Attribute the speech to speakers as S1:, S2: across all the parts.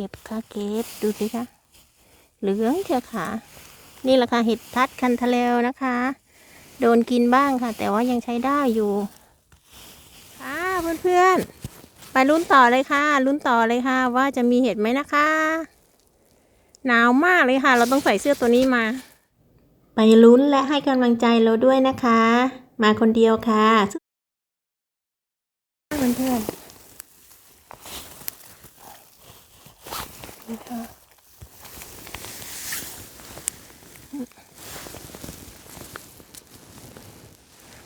S1: เก็บค่ะเก็บดูสิคะเหลืองเชียวค่ะ นี่แหละค่ะเห็ดทัดคันทะเลวนะคะ โดนกินบ้างค่ะ แต่ว่ายังใช้ได้อยู่ค่ะเพื่อนๆไปลุ้นต่อเลยค่ะ ลุ้นต่อเลยค่ะ ว่าจะมีเห็ดไหมนะคะ หนาวมากเลยค่ะ เราต้องใส่เสื้อตัวนี้มา ไปลุ้นและให้กำลังใจเราด้วยนะคะ มาคนเดียวค่ะเพื่อนๆ นี่ค่ะ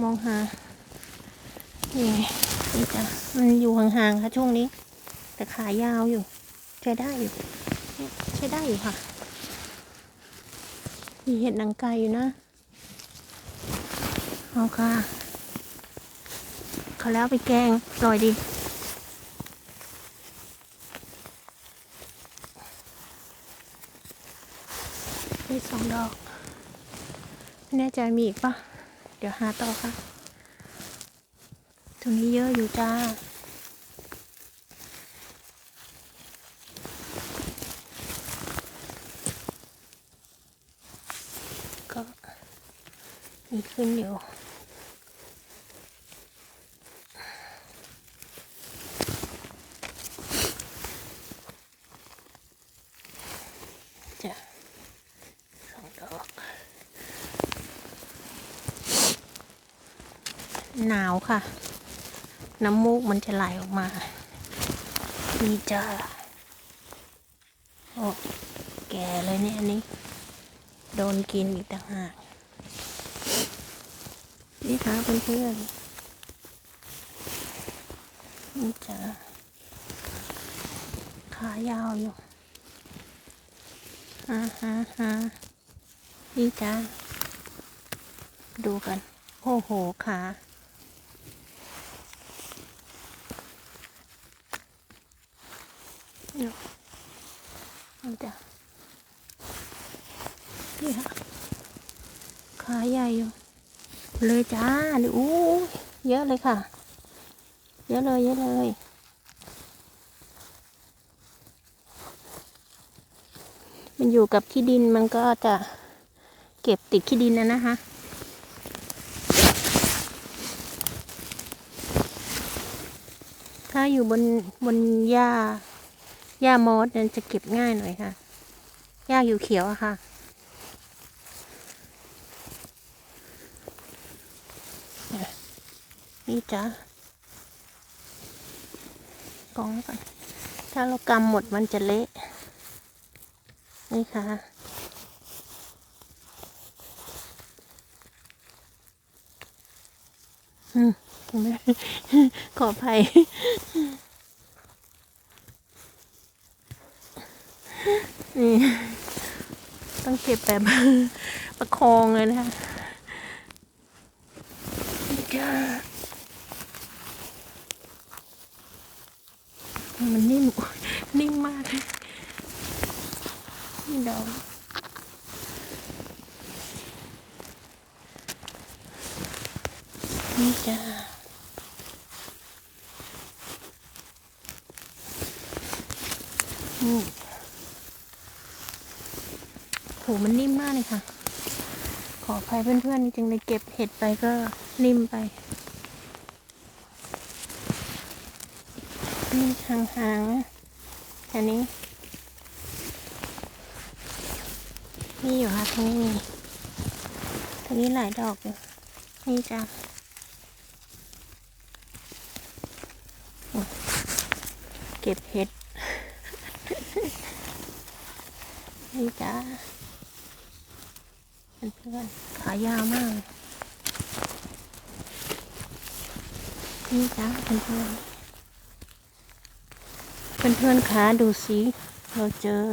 S1: มองหานี่นี่จ้ะมันอยู่ห่างๆค่ะช่วงนี้ แต่ขายาวอยู่ ใช้ได้อยู่ใช้ได้อยู่ค่ะ มีเห็ดหนังไก่อยู่นะเอาค่ะเขาแล้วไปแกงอร่อยดี ได้สองดอก ไม่แน่ใจมีอีกปะเดี๋ยวหาต่อค่ะ ตรงนี้เยอะอยู่จ้า ก็มีขึ้นอยู่ จะสองดอก หนาวค่ะ น้ำมูกมันจะไหลออกมา นี่จ้าโอ้แก่เลยเนี่ยอันนี้ โดนกินอีกต่างหาก นี่ค่ะเพื่อนๆนี่จ้าขายาวอยู่ฮ่าฮ่าฮ่านี่จ้าดูกัน โอ้โหขา นี่นี่จ้านี่ค่ะขาใหญ่อยู่ เลยจ้านี่อู้เยอะเลยค่ะ เยอะเลยเยอะเลยมันอยู่กับขี้ดินมันก็จะเก็บติดขี้ดินนะนะคะถ้าอยู่บนบนหญ้า หญ้ามอสเนี่ยจะเก็บง่ายหน่อยค่ะหญ้าอยู่เขียวอะค่ะนี่จ้ากองก่อนถ้าเรากำหมดมันจะเละ นี่ค่ะอืมขออภัย นี่ต้องเก็บแบบประคองเลยนะคะมันนิ่มนิ่มมากนี่ดอกนี่จ้านี่โห มันนิ่มมากเลยค่ะ ขออภัยเพื่อนๆจริงๆเลยเก็บเห็ดไปก็นิ่มไป นี่ห่างๆอันนี้ นี่อยู่ค่ะตรงนี้มีตรงนี้หลายดอกอยู่นี่จ้ะเก็บเห็ด นี่จ้า เพื่อนๆขายาวมาก นี่จ้าเพื่อนๆเพื่อนๆคะดูสิเราเจอ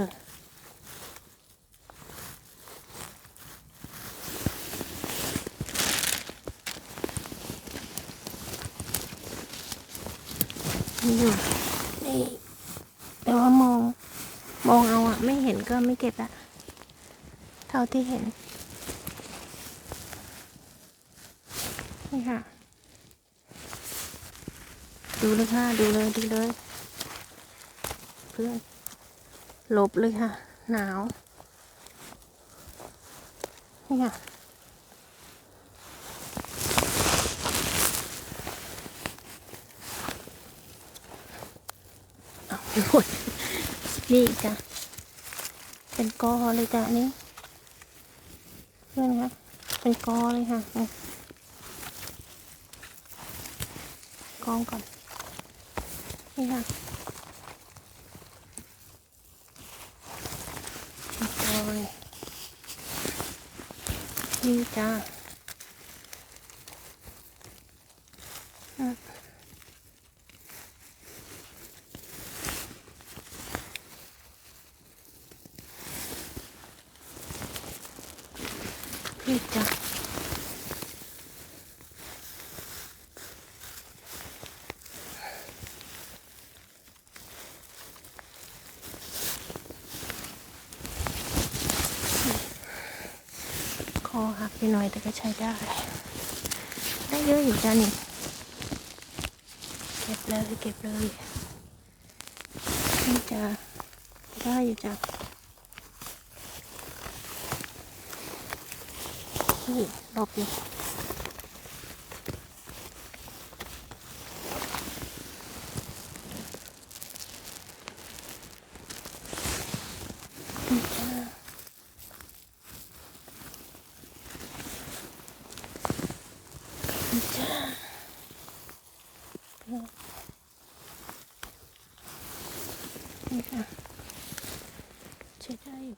S1: นี่อยู่นี่แต่ว่ามอง มองเอาอะไม่เห็นก็ไม่เก็บอะเท่าที่เห็น นี่ค่ะ ดูเลยค่ะ ดูเลยดูเลย เพื่อนลบเลยค่ะ หนาว นี่ค่ะเอาหมดนี่จ้ะ เป็นกอเลยจ้ะนนี้เพื่อนคะเป็นกอเลยค่ะ นองก่อน นี่ค่ะนกอเลยนี่จ้า อหักไปหน่อยแต่ก็ใช้ได้ ได้เยอะอยู่จ้านี่ เก็บเลยเก็บเลยนี่จ้าได้อยู่จ้านี่ลบอยู่นี่จ้านี่จ้า นี่ค่ะใช้ได้อย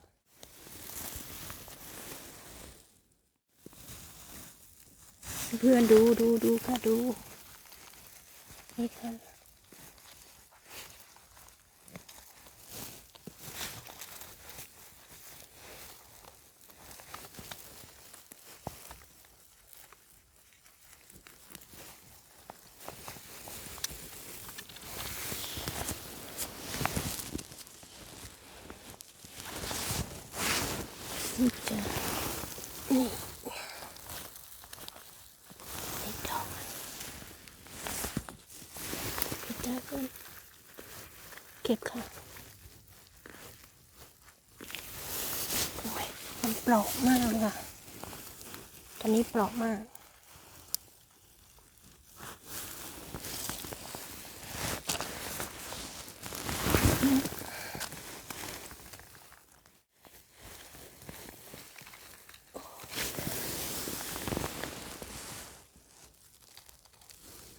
S1: ู่เพื่อนดูดูดูค่ะดูนี่ค่ะนี่จ้ะนี่นี่ดอกเก็บได้เพื่อนเก็บค่ะโอ้ยมันเป ราะมากเลยค่ะ ตอนนี้เปราะมาก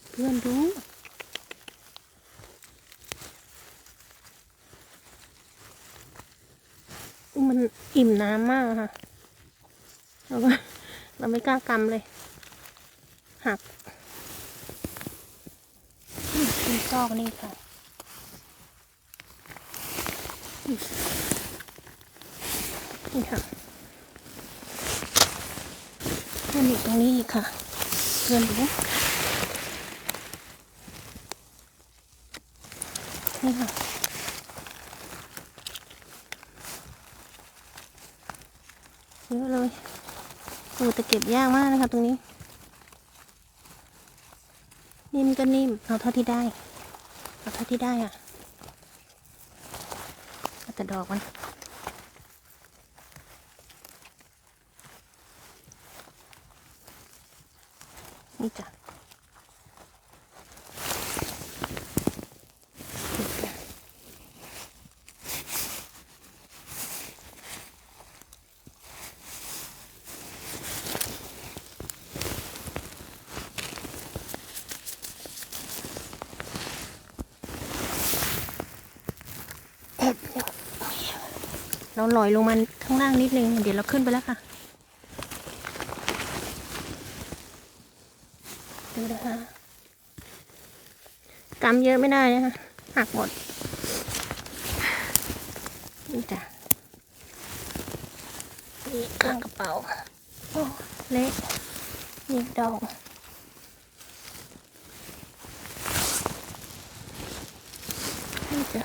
S1: เพื่อนดูมันอิ่มน้ำมากค่ะ เราก็เราไม่กล้ากำเลย หักนี่ซอกนี่ค่ะ นี่ค่ะมันอยู่ตรงนี้อีกค่ะเพื่อนดูนี่ค่ะ เยอะเลยโอ้ แต่เก็บยากมากนะคะตรงนี้ นิ่มก็นิ่มเอาเท่าที่ได้เอาเท่าที่ได้อะเอาแต่ดอกมันนี่จ้ะนี่จ้ะ แอบเดี๋ยว เราลอยลงมาข้างล่างนิดนึง เดี๋ยวเราขึ้นไปแล้วค่ะดูนะคะกำเยอะไม่ได้นะคะหักหมดนี่จ้ะนี่ข้างกระเป๋าโอ้เล็กนี่ดอกนี่จ้ะ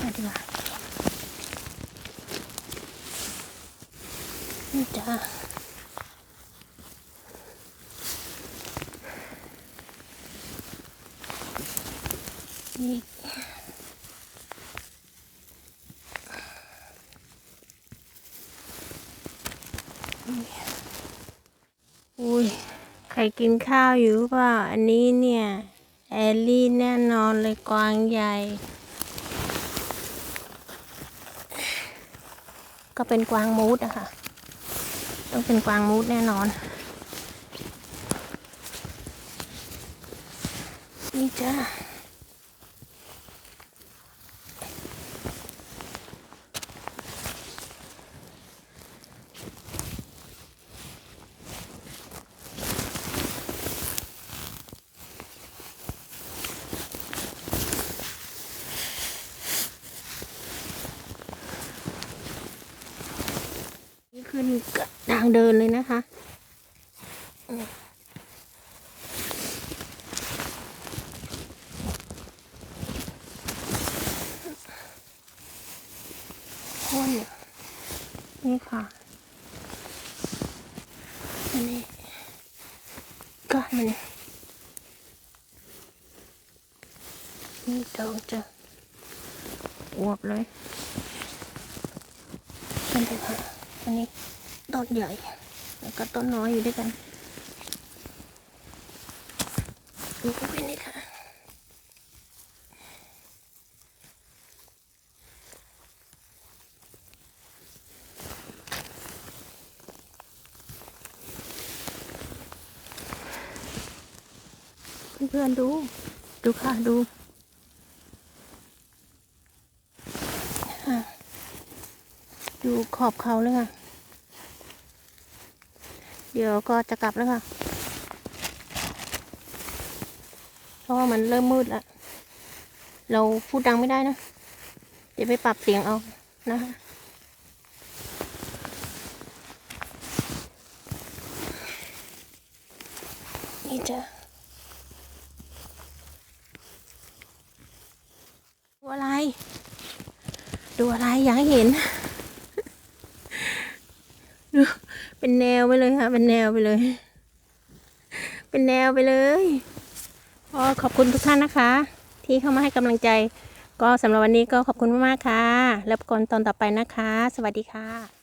S1: มาดีกว่า จ้านี่อุ้ยใครกินข้าวอยู่เปล่า อันนี้เนี่ย แอลลี่แน่นอนเลยกวางใหญ่ ก็เป็นกวางมูดอะค่ะ ต้องเป็นกวางมูดแน่นอน นี่จ้านี่ขึ้น ทางเดินเลยนะคะพ่นนี่ค่ะ อันนี้ก็มันนี่ดอกจะอวบเลยอันนี้ค่ะอันนี้ ต้นใหญ่ แล้วก็ต้นน้อยอยู่ด้วยกันนี่ก็เป็นนี่ค่ะเพื่อนๆดู ดูค่ะ ดูอะดูขอบเขาเลยค่ะ เดี๋ยวก็จะกลับแล้วค่ะ เพราะว่ามันเริ่มมืดแล้ว เราพูดดังไม่ได้นะ เดี๋ยวไปปรับเสียงเอานะคะนี่จ้ะดูอะไร ดูอะไรอยากเห็น ดู เป็นแนวไปเลยค่ะ เป็นแนวไปเลย เป็นแนวไปเลยก็ขอบคุณทุกท่านนะคะ ที่เข้ามาให้กำลังใจ ก็สำหรับวันนี้ก็ขอบคุณมากๆค่ะ แล้วก่อนตอนต่อไปนะคะ สวัสดีค่ะ